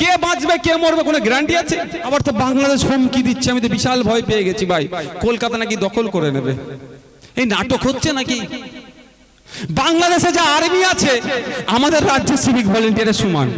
কে বাঁচবে, কে মরবে গ্যারান্টি আছে? আবার তো বাংলাদেশ দিচ্ছে, আমি তো বিশাল ভয় পেয়ে গেছি ভাই। কলকাতা নাকি দখল করে নেবে? এই নাকি? বাংলাদেশে যা আছে, আমাদের রাজ্যে সিভিক ভলেন্টিয়ারের সমান।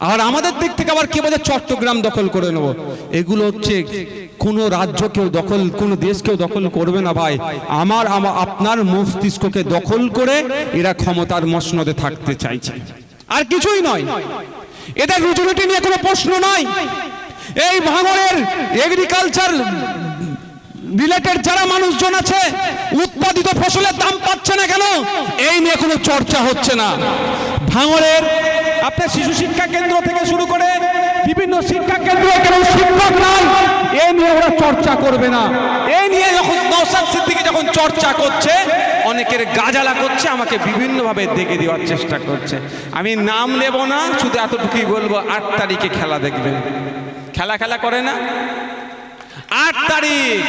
আর আমাদের দিক থেকে আবার কে বলে? চট্টগ্রাম দখল করে নেব। এগুলো হচ্ছে কোন রাজ্য কেউ দখল, কোন দেশ কেউ দখল করবে না ভাই। আমার আপনার মস্তিষ্ককে দখল করে এরা ক্ষমতার মসনদে থাকতে চাইছে। আর কিছুই নয়। এদের রুজুরুটি নিয়ে কোনো প্রশ্ন নয় এই ভাঙরের এগ্রিকালচার রিলেটেড যারা মানুষজন আছে, উৎপাদিত ফসলের দাম পাচ্ছে না কেন? এই নিয়ে কোনো চর্চা হচ্ছে না। ভাঙড়ের আপনার শিশু শিক্ষা কেন্দ্র থেকে শুরু করে বিভিন্ন শিক্ষা কেন্দ্র কেন শিক্ষক নাই। এই নিয়ে ওরা চর্চা করবে না। এই নিয়ে যখন নৌসাদ সিদ্দিকি যখন চর্চা করছে, অনেকের গাজালা করছে, আমাকে বিভিন্নভাবে দেখে দেওয়ার চেষ্টা করছে। আমি নাম নেব না, শুধু এতটুকুই বলব, আট তারিখে খেলা দেখবেন। খেলা খেলা করে না? আট তারিখ।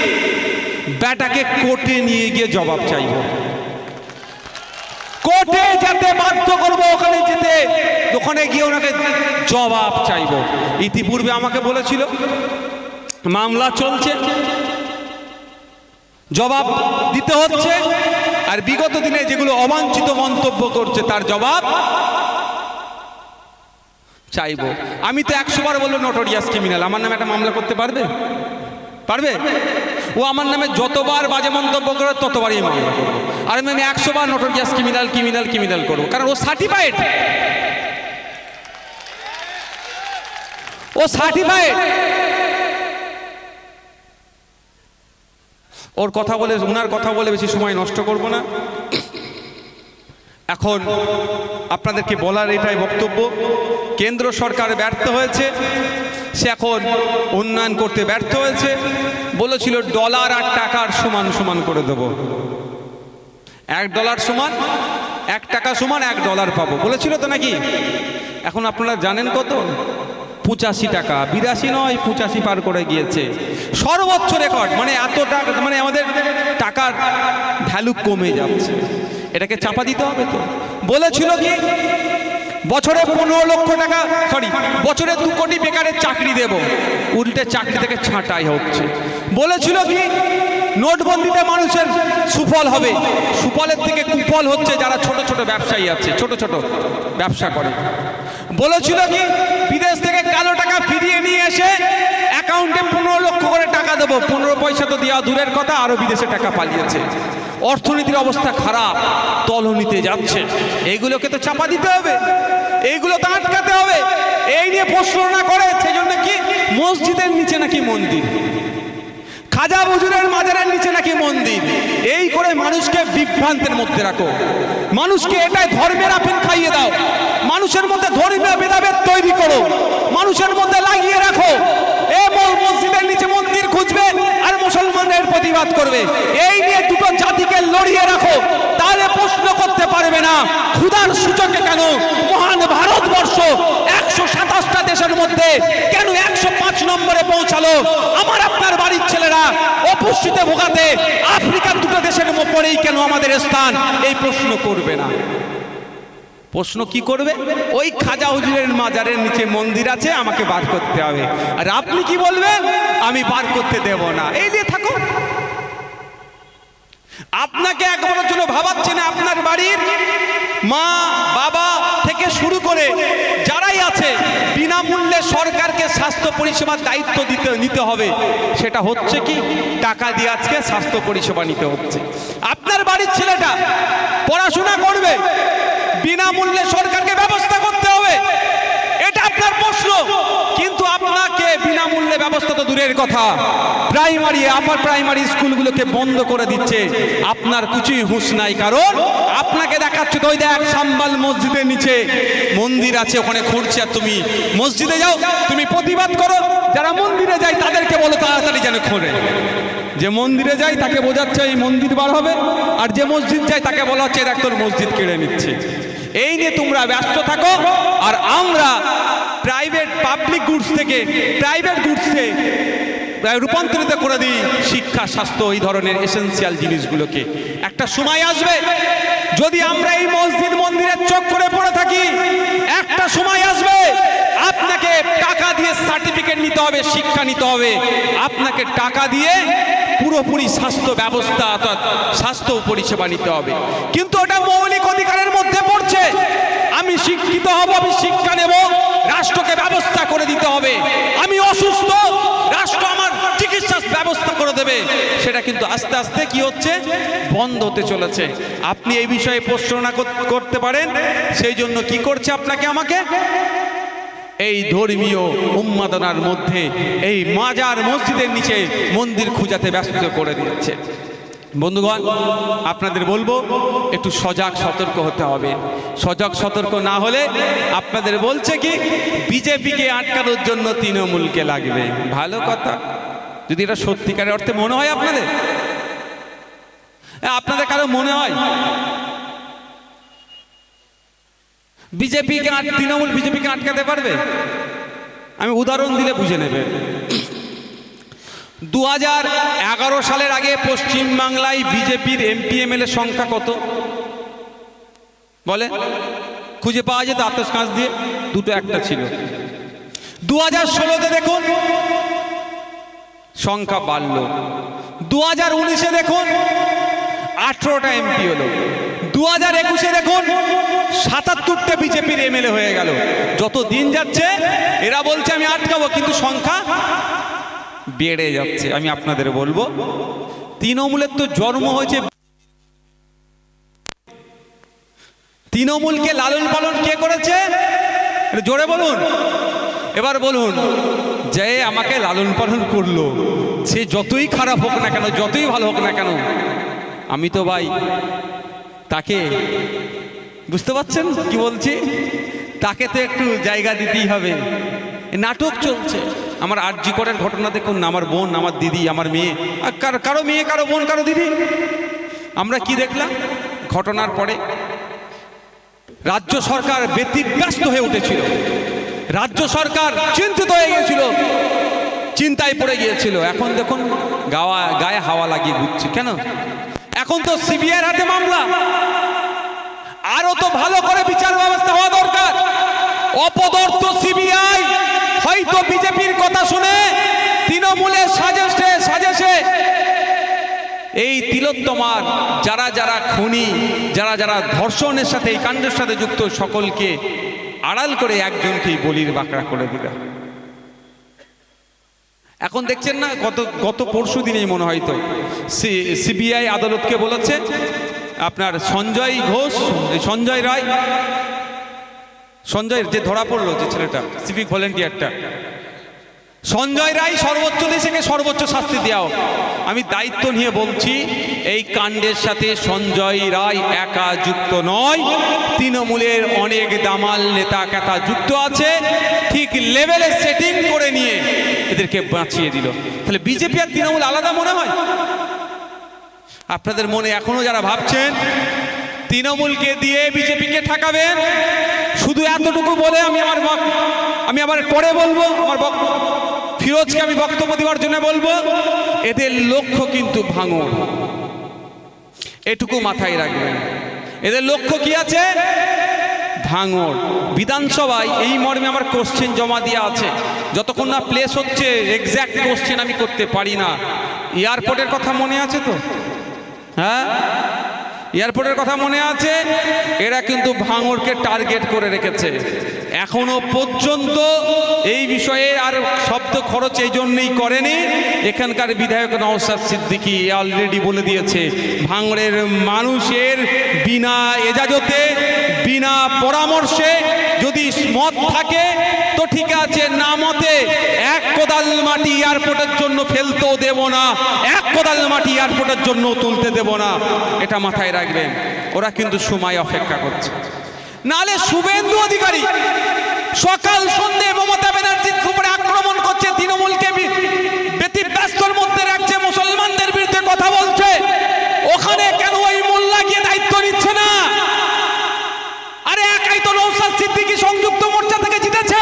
ব্যাটাকে কোর্টে নিয়ে গিয়ে জবাব চাইব। কোর্টে যেতে বাধ্য করব, ওখানে যেতে। ওখানে গিয়ে ওনাকে জবাব চাইব। ইতিপূর্বে আমাকে বলেছিল, মামলা চলছে। জবাব দিতে হচ্ছে। আর বিগত দিনে যেগুলো অবাঞ্ছিত মন্তব্য করছে, তার জবাব চাইব। আমি তো একশো বার বলল নোটোরিয়াস ক্রিমিনাল আমার নামে একটা মামলা করতে পারবে? পারবে? ও আমার নামে যতবার বাজে মন্তব্য করে, ততবারই মামলা করব। আর আমি একশো বার নোটোরিয়াস ক্রিমিনাল ক্রিমিনাল ক্রিমিনাল করব। কারণ ও সার্টিফাইড ও সার্টিফাইড ওর কথা বলে ওনার কথা বলে বেশি সময় নষ্ট করব না। এখন আপনাদেরকে বলার এটাই বক্তব্য। কেন্দ্র সরকার ব্যর্থ হয়েছে। সে এখন উন্নয়ন করতে ব্যর্থ হয়েছে। বলেছিল, ডলার আর টাকার সমান সমান করে দেব। এক ডলার সমান, এক টাকা সমান, এক ডলার পাবো। বলেছিল তো নাকি? এখন আপনারা জানেন কত? পঁচাশি টাকা। বিরাশি নয়, পঁচাশি পার করে গিয়েছে। সর্বোচ্চ রেকর্ড মানে এত টাকা মানে আমাদের টাকার ভ্যালু কমে যাচ্ছে। এটাকে চাপা দিতে হবে তো। বলেছিল কি? বছরে পনেরো লক্ষ টাকা সরি বছরে দু কোটি বেকারের চাকরি দেব। উল্টে চাকরি থেকে ছাঁটাই হচ্ছে। বলেছিল কি, নোটবন্দিতে মানুষের সুফল হবে। সুফলের থেকে কুফল হচ্ছে যারা ছোট ছোট ব্যবসায়ী আছে, ছোট ছোট ব্যবসা করে। বলেছিল কি বিদেশ থেকে কালো টাকা ফিরিয়ে নিয়ে এসে অ্যাকাউন্টে পনেরো লক্ষ করে টাকা দেবো পনেরো পয়সা তো দেওয়া দূরের কথা আরও বিদেশে টাকা পালিয়েছে। অর্থনীতির অবস্থা খারাপ, তলনিতে যাচ্ছে। এইগুলোকে তো চাপা দিতে হবে এইগুলো তো আটকাতে হবে। এই নিয়ে প্রশ্ন না করে, সেজন্য কি মসজিদের নিচে নাকি মন্দির? খাজা বুজুরের মাজারের নিচে নাকি মন্দির? এই করে মানুষকে বিভ্রান্তের মধ্যে রাখো। মানুষকে এটাই ধর্মের আপেন খাইয়ে দাও। মানুষের মধ্যে ধর্মীয় ভেদাভেদ তৈরি করো। মানুষের মধ্যে লাগিয়ে রাখো এ ম- মসজিদের নিচে মন্দির খুঁজবে আর মুসলমানদের প্রতিবাদ করবে। এই নিয়ে দুটো জাতিকে লড়িয়ে রাখো, তাহলে প্রশ্ন করতে পারবে না, ক্ষুধার সূচকে কেন? মহান ভারতবর্ষ একশো সাতাশটা দেশের মধ্যে কেন একশো পাঁচ নম্বরে পৌঁছালো? আমার আপনার বাড়ির ছেলেরা অপুষ্টিতে ভোগাতে আফ্রিকার দুটো দেশের পরেই কেন আমাদের স্থান? এই প্রশ্ন করবে না। প্রশ্ন কি করবে? ওই খাজা হুজুরের মাজারের নিচে মন্দির আছে, আমাকে বার করতে হবে। আর আপনি কি বলবেন? আমি বার করতে দেব না। এই নিয়ে থাকো আপনাকে একবারের জন্য ভাবাচ্ছে না আপনার বাড়ির মা, বাবা থেকে শুরু করে যারাই আছে, বিনামূল্যে সরকারকে স্বাস্থ্য পরিষেবার দায়িত্ব দিতে, নিতে হবে। সেটা হচ্ছে কি? টাকা দিয়ে আজকে স্বাস্থ্য পরিষেবা নিতে হচ্ছে। আপনার বাড়ির ছেলেটা পড়াশোনা করবে বিনামূল্যে সরকারকে ব্যবস্থা করতে হবে এটা আপনার প্রশ্ন কিন্তু আপনাকে বিনামূল্যে ব্যবস্থা তো দূরের কথা। প্রাইমারি, আপার প্রাইমারি স্কুলগুলোকে বন্ধ করে দিচ্ছে। আপনার কিছুই হুঁশ নাই, কারণ আপনাকে দেখাচ্ছে তো ওই দেখ, সাম্বাল মসজিদের নিচে। মন্দির আছে, ওখানে খুঁড়ছে আর তুমি মসজিদে যাও, তুমি প্রতিবাদ করো। যারা মন্দিরে যায়, তাদেরকে বলো, তাড়াতাড়ি যেন খোঁড়ে যে মন্দিরে যায়, তাকে বোঝাচ্ছে এই মন্দির বার হবে, আর যে মসজিদ যায়, তাকে বলা হচ্ছে দেখ তোর মসজিদ কেড়ে নিচ্ছে। এই নিয়ে তোমরা ব্যস্ত থাকো, আর আমরা প্রাইভেট পাবলিক গুডস থেকে প্রাইভেট গুডসে রূপান্তরিত করে দিই শিক্ষা, স্বাস্থ্য, এই ধরনের এসেন্সিয়াল জিনিসগুলোকে। একটা সময় আসবে যদি আমরা এই মসজিদ মন্দিরের চোখ করে পড়ে থাকি, একটা সময় আসবে আপনাকে টাকা দিয়ে সার্টিফিকেট নিতে হবে, শিক্ষা নিতে হবে। আপনাকে টাকা দিয়ে পুরোপুরি স্বাস্থ্য ব্যবস্থা, অর্থাৎ স্বাস্থ্য পরিষেবা নিতে হবে। কিন্তু ওটা মৌলিক অধিকারের মধ্যে পড়ছে। আমি শিক্ষিত হব, আমি শিক্ষা নেব। রাষ্ট্রকে ব্যবস্থা করে দিতে হবে। আমি অসুস্থ, রাষ্ট্র আমার চিকিৎসা ব্যবস্থা করে দেবে। সেটা কিন্তু আস্তে আস্তে কি হচ্ছে? বন্ধ হতে চলেছে। আপনি এই বিষয়ে প্রশ্ন করতে পারেন সেই জন্য কি করছে আপনাকে আমাকে? এই ধর্মীয় উন্মাদনার মধ্যে এই মাজার মসজিদের নিচে মন্দির খুঁজাতে ব্যস্ত করে দিচ্ছে বন্ধুগণ, আপনাদের বলব, একটু সজাগ সতর্ক হতে হবে। সজাগ সতর্ক না হলে আপনাদের বলছে কি, বিজেপিকে আটকানোর জন্য তৃণমূলকে লাগবে। ভালো কথা। যদি এটা সত্যিকারের অর্থে মনে হয় আপনাদের? আপনাদের কারও মনে হয়? বিজেপিকে তৃণমূল বিজেপিকে আটকাতে পারবে? আমি উদাহরণ দিলে বুঝে নেবে দু এগারো সালের আগে পশ্চিমবাংলায় বিজেপির এমপি, এমএলএ সংখ্যা কত? বলে? খুঁজে পাওয়া যেত আতস কাঁচ দিয়ে, দুটো একটা ছিল। দু হাজার ষোলোতে দেখুন, সংখ্যা বাড়লো। দু হাজার উনিশে দেখুন, আঠেরোটা এমপি হলো। দু হাজার একুশে দেখুন, সাতাত্তরটা বিজেপির এমএলএ হয়ে গেল। যত দিন যাচ্ছে, এরা বলছে আমি আটকাবো, কিন্তু সংখ্যা বেড়ে যাচ্ছে, আমি আপনাদের বলব। তৃণমূলের তো জন্ম হয়েছে। তৃণমূলকে লালন পালন কে করেছে? জোরে বলুন। এবার বলুন, যে আমাকে লালন পালন করল, সে যতই খারাপ হোক না কেন, যতই ভালো হোক না কেন, আমি তো ভাই তাকে, বুঝতে পারছেন কি বলছি? তাকে তো একটু জায়গা দিতেই হবে। নাটক চলছে। আমার আরজি করের ঘটনা দেখুন না, আমার বোন, আমার দিদি, আমার মেয়ে। কারও কারও মেয়ে, কারও বোন, কারও দিদি? আমরা কি দেখলাম? ঘটনার পরে রাজ্য সরকার ব্যতিব্যস্ত হয়ে উঠেছিল। রাজ্য সরকার চিন্তিত হয়ে গিয়েছিল। চিন্তায় পড়ে গিয়েছিল। এখন দেখুন, গাওয়া গায়ে হাওয়া লাগিয়ে ঘুরছে। কেন? এখন তো সিবিআইয়ের হাতে মামলা। আরও তো ভালো করে বিচার ব্যবস্থা হওয়া দরকার। অপদর্থ সিবিআই হয়তো বিজেপির কথা শুনে তৃণমূলের সাজেশে সাজেশে। এই তিলোত্তমার, যারা যারা খুনি, যারা যারা ধর্ষণের সাথে, এই কাণ্ডের সাথে যুক্ত, সকলকে আড়াল করে একজনকেই বলির বাঁকড়া করে দিল এখন দেখছেন না, গত গত পরশু দিনেই মনে হয় তো সিবিআই আদালতকে বলেছে, আপনার সঞ্জয় ঘোষ, সঞ্জয় রায় সঞ্জয় যে ধরা পড়ল যে ছেলেটা সিভিক ভলেন্টিয়ারটা সঞ্জয় রায় সর্বোচ্চ দেশকে সর্বোচ্চ শাস্তি দেওয়া আমি দায়িত্ব নিয়ে বলছি, এই কাণ্ডের সাথে সঞ্জয় রায় একা যুক্ত নয়, তৃণমূলের অনেক দামাল নেতা কেতা যুক্ত আছে, ঠিক লেভেলে সেটিং করে নিয়ে এদেরকে বাঁচিয়ে দিল। তাহলে বিজেপি আর তৃণমূল আলাদা মনে হয়? আপনাদের মনে এখনও যারা ভাবছেন, তৃণমূলকে দিয়ে বিজেপিকে ঠেকাবেন শুধু এতটুকু বলে আমি আমার আমি আবার পরে বলব, আমার ফিরোজকে আমি বক্তব্য দেওয়ার জন্য বলব, এদের লক্ষ্য কিন্তু ভাঙন। এটুকু মাথায় রাখবেন। এদের লক্ষ্য কি আছে? ভাঙর বিধানসভায় এই মর্মে আমার কোশ্চেন জমা দেওয়া আছে। যতক্ষণ না প্লেস হচ্ছে এক্স্যাক্ট কোশ্চেন আমি করতে পারি না। এয়ারপোর্টের কথা মনে আছে তো? হ্যাঁ? এয়ারপোর্টের কথা মনে আছে? এরা কিন্তু ভাঙড়কে টার্গেট করে রেখেছে। এখনও পর্যন্ত এই বিষয়ে আর শব্দ খরচ এই জন্যেই করেনি। এখানকার বিধায়ক নওসাদ সিদ্দিকি অলরেডি বলে দিয়েছে ভাঙড়ের মানুষের বিনা এজাজতে বিনা পরামর্শে যদি মত থাকে, তো ঠিক আছে, না মতে এক কোদাল মাটি এয়ারপোর্টের জন্য ফেলতেও দেব না, এক কোদাল মাটি এয়ারপোর্টের জন্য তুলতে দেব না। এটা মাথায় রাখবেন, ওরা কিন্তু সময় অপেক্ষা করছে। নালে শুভেন্দু অধিকারী, সকাল সন্ধে মমতা ব্যানার্জির উপরে আক্রমণ করছে তৃণমূলকে বি- ব্যতিব্যস্তর মধ্যে রাখছে মুসলমানদের বিরুদ্ধে কথা বলছে ওখানে কেন ওই মোল্লা গিয়ে দায়িত্ব নিচ্ছে না আরে একাই তো নৌসাদ সিদ্দিকী সংযুক্ত মোর্চা থেকে জিতেছে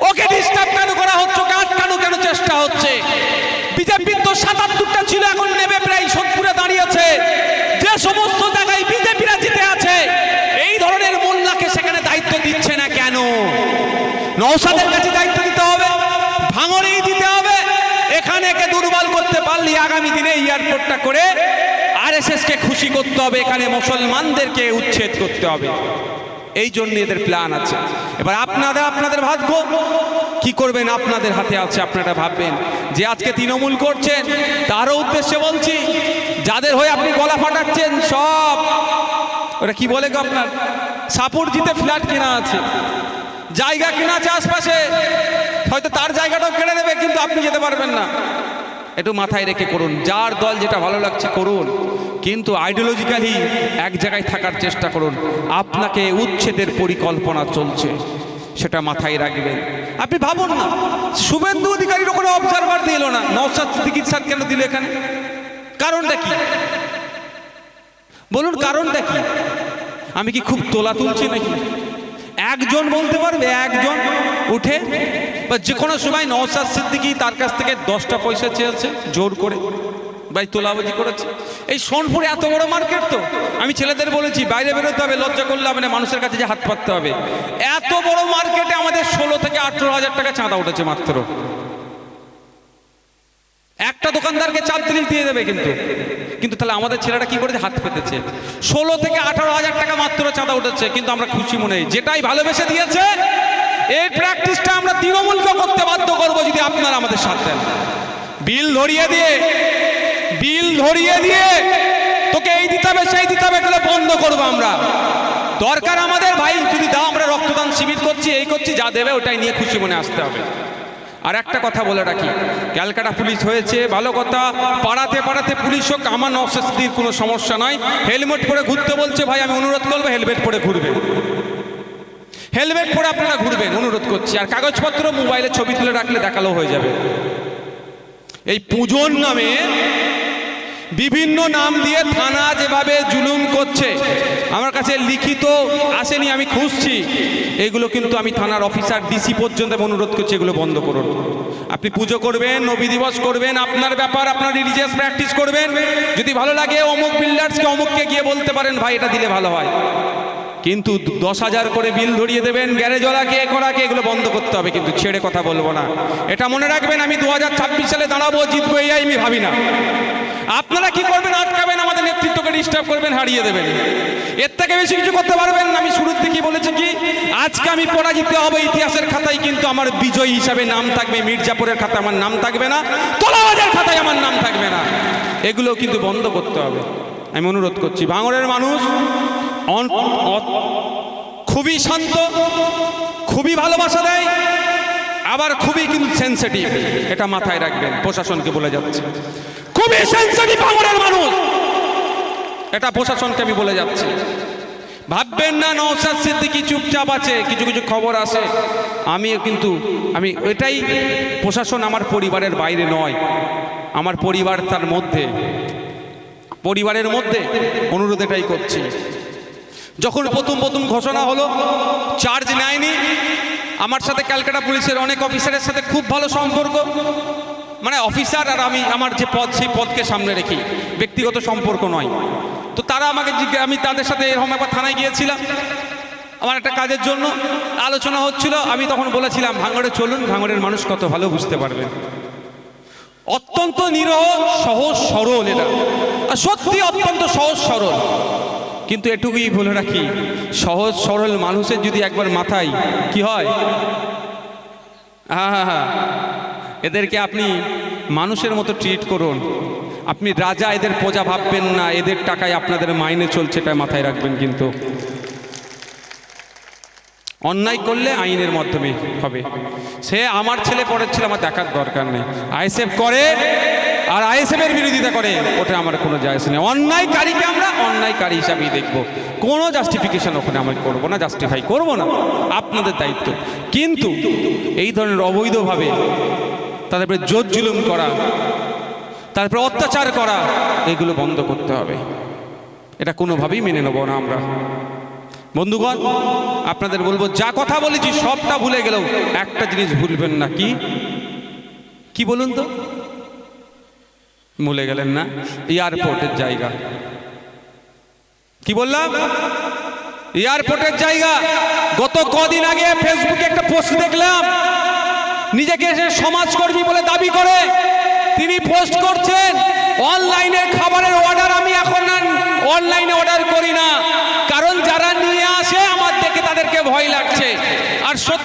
ওকে ডিস্টার্ব কেন করা হচ্ছে ওকে আটকানো কেন চেষ্টা সাতাত্তরটা ছিল, এখন নেবে প্রায় সত্তরে দাঁড়িয়েছে। যে সমস্ত জায়গায় বিজেপিরা জিতে আছে, এই ধরনের মোল্লাকে সেখানে দায়িত্ব দিচ্ছে না কেন? নৌসাদের কাছে দায়িত্ব দিতে হবে, ভাঙড়েই দিতে হবে এখানে একে দুর্বল করতে পারলি আগামী দিনে এয়ারপোর্টটা করে আরএসএস কে খুশি করতে হবে, এখানে মুসলমানদেরকে উচ্ছেদ করতে হবে। এই জন্য এদের প্ল্যান আছে। এবার আপনারা, আপনাদের ভাগ্য, কি করবেন আপনাদের হাতে আছে, আপনারা ভাববেন। যে আজকে তৃণমূল করছেন, তারও উদ্দেশ্যে বলছি, যাদের হয়ে আপনি গলা ফাটাচ্ছেন, সব, ওরা কি বলে গো আপনার? সাপুর জিতে ফ্ল্যাট কেনা আছে। জায়গা কেনা আছে আশপাশে, হয়তো তার জায়গাটাও কেড়ে নেবে, কিন্তু আপনি যেতে পারবেন না। একটু মাথায় রেখে করুন, যার দল যেটা ভালো লাগছে করুন, কিন্তু আইডিওলজিক্যালি এক জায়গায় থাকার চেষ্টা করুন। আপনাকে উচ্ছেদের পরিকল্পনা চলছে। সেটা মাথায় রাখবেন। আপনি ভাবুন না, শুভেন্দু অধিকারীর ওখানে অবজারভার দিল না নওসাদ চিকিৎসা কেন দিল এখানে? কারণটা কি? বলুন কারণটা কি? আমি কি খুব তোলা তুলছি নাকি? একজন বলতে পারবে, একজন উঠে, বা যে কোনো সময় নওসাদ সিদ্দিকি তার কাছ থেকে দশটা পয়সা চেয়েছে, জোর করে, ভাই তোলাবাজি করেছে। এই সোনপুরে এত বড় মার্কেট তো। আমি ছেলেদের বলেছি, বাইরে বেরোতে হবে, লজ্জা করলে হবে না, মানুষের কাছে যে হাত পাততে হবে। এত বড় মার্কেটে আমাদের ষোলো থেকে আঠেরো হাজার টাকা চাঁদা উঠেছে মাত্র। একটা দোকানদারকে চাপ দিলে দিয়ে দেবে কিন্তু। কিন্তু তাহলে আমাদের ছেলেরা কি করেছে? হাত পেতেছে। ষোলো থেকে আঠারো হাজার টাকা মাত্র চাঁদা উঠেছে, কিন্তু আমরা খুশি মনে যেটাই ভালোবেসে দিয়েছে, এই প্র্যাকটিসটা আমরা তৃণমূলকে করতে বাধ্য করব যদি আপনারা আমাদের সাথ দেন। বিল ধরিয়ে দিয়ে বিল ধরিয়ে দিয়ে তোকে এই দিতে হবে, সেই দিতে হবে এগুলো বন্ধ করব আমরা। দরকার আমাদের ভাই যদি দাও, আমরা রক্তদান শিবির করছি, এই করছি, যা দেবে ওটাই নিয়ে খুশি মনে আসতে হবে। আর একটা কথা বলে রাখি, ক্যালকাটা পুলিশ হয়েছে, ভালো কথা, পাড়াতে পাড়াতে পুলিশ হোক, আমার নশাস্তির কোনো সমস্যা নয়। হেলমেট পরে ঘুরতে বলছে, ভাই, আমি অনুরোধ করব, হেলমেট পরে ঘুরবে। হেলমেট পরে আপনারা ঘুরবেন, অনুরোধ করছি। আর কাগজপত্র মোবাইলে ছবি তুলে রাখলে দেখাল হয়ে যাবে। এই পুজোর নামে বিভিন্ন নাম দিয়ে থানা যেভাবে জুলুম করছে, আমার কাছে লিখিত আসেনি, আমি খুঁজছি। এগুলো কিন্তু আমি থানার অফিসার ডিসি পর্যন্ত অনুরোধ করছি, এগুলো বন্ধ করুন। আপনি পুজো করবেন, নবী দিবস করবেন, আপনার ব্যাপার, আপনার রিলিজিয়াস প্র্যাকটিস করবেন। যদি ভালো লাগে, অমুক বিল্ডার্সকে অমুককে গিয়ে বলতে পারেন, ভাই, এটা দিলে ভালো হয়। কিন্তু দশ হাজার করে বিল ধরিয়ে দেবেন গ্যারেজওয়ালাকে করাকে, এগুলো বন্ধ করতে হবে, কিন্তু ছেড়ে কথা বলব না। এটা মনে রাখবেন, আমি দু হাজার ছাব্বিশ সালে দাঁড়াবো, জিতবো, এই আমি ভাবি না। আপনারা কি করবেন? আটকাবেন আমাদের নেতৃত্বকে ডিস্টার্ব করবেন, হারিয়ে দেবেন। এর থেকে বেশি কিছু করতে পারবেন না। আমি শুরুর থেকে বলেছি কি, আজকে আমি পরাজিত হবে ইতিহাসের খাতায়, কিন্তু আমার বিজয়ী হিসাবে নাম থাকবে মির্জাপুরের খাতায়, আমার নাম থাকবে না। তোলাবাজার খাতায় আমার নাম থাকবে না। এগুলো কিন্তু বন্ধ করতে হবে। আমি অনুরোধ করছি ভাঙড়ের মানুষ খুবই শান্ত, খুবই ভালোবাসা দেয়, আবার খুবই কিন্তু সেন্সিটিভ এটা মাথায় রাখবেন, প্রশাসনকে বলে যাচ্ছে। খুবই এটা প্রশাসনকে আমি বলে যাচ্ছি। ভাববেন না নৌসাদ সিদ্দিকি চুপচাপ আছে, কিছু কিছু খবর আসে আমিও কিন্তু, আমি এটাই প্রশাসন আমার পরিবারের বাইরে নয়, আমার পরিবার তার মধ্যে। পরিবারের মধ্যে অনুরোধ এটাই করছি। যখন প্রথম প্রথম ঘোষণা হলো চার্জ নেয়নি, আমার সাথে ক্যালকাটা পুলিশের অনেক অফিসারের সাথে খুব ভালো সম্পর্ক। মানে অফিসার আর আমি, আমার যে পদ, সেই পদকে সামনে রেখি। ব্যক্তিগত সম্পর্ক নয়। তো তারা আমাকে জিজ্ঞে, আমি তাদের সাথে এরকম একবার থানায় গিয়েছিলাম। আমার একটা কাজের জন্য আলোচনা হচ্ছিল। আমি তখন বলেছিলাম, ভাঙড়ে চলুন, ভাঙড়ের মানুষ কত ভালো বুঝতে পারবেন। অত্যন্ত নিরহ, সহজ, সরল এটা আর সত্যি অত্যন্ত সহজ, সরল। কিন্তু এটুকুই বলে রাখি, সহজ, সরল মানুষের যদি একবার মাথায় কি হয়? হ্যাঁ হ্যাঁ হ্যাঁ। এদেরকে আপনি মানুষের মতো ট্রিট করুন। আপনি রাজা, এদের প্রজা ভাববেন না, এদের টাকায় আপনাদের মাইনে চলছে, এটা মাথায় রাখবেন কিন্তু। অন্যায় করলে আইনের মাধ্যমে হবে। সে আমার ছেলে পরের ছেলে, আমার দেখার দরকার নেই। আইএসএফ করে, আর আইএসএফ এর বিরোধিতা করে, ওটা আমার কোনো আসে নেই অন্যায়কারীকে আমরা অন্যায়কারী হিসাবেই দেখব। কোনো জাস্টিফিকেশন ওখানে আমি করব না জাস্টিফাই করব না। আপনাদের দায়িত্ব। কিন্তু এই ধরনের অবৈধভাবে তাদের উপরে জোর জুলুম করা তারপরে অত্যাচার করা, এগুলো বন্ধ করতে হবে। এটা কোনোভাবেই মেনে নেব না আমরা। বন্ধুগণ, আপনাদের বলব, যা কথা বলেছি সবটা ভুলে গেলেও একটা জিনিস ভুলবেন না। কি? কি বলুন তো? ভুলে গেলেন না? এয়ারপোর্টের জায়গা। কি বললাম? এয়ারপোর্টের জায়গা। গত কদিন আগে ফেসবুকে একটা পোস্ট দেখলাম। নিজেকে সে সমাজকর্মী বলে দাবি করে। তিনি পোস্ট করছেন, অনলাইনে খাবারের অর্ডার আমি এখন অনলাইনে অর্ডার করি না। কারণ যারা নিয়ে আসে, আমার থেকে তাদেরকে ভয় লাগছে। আর সত্যি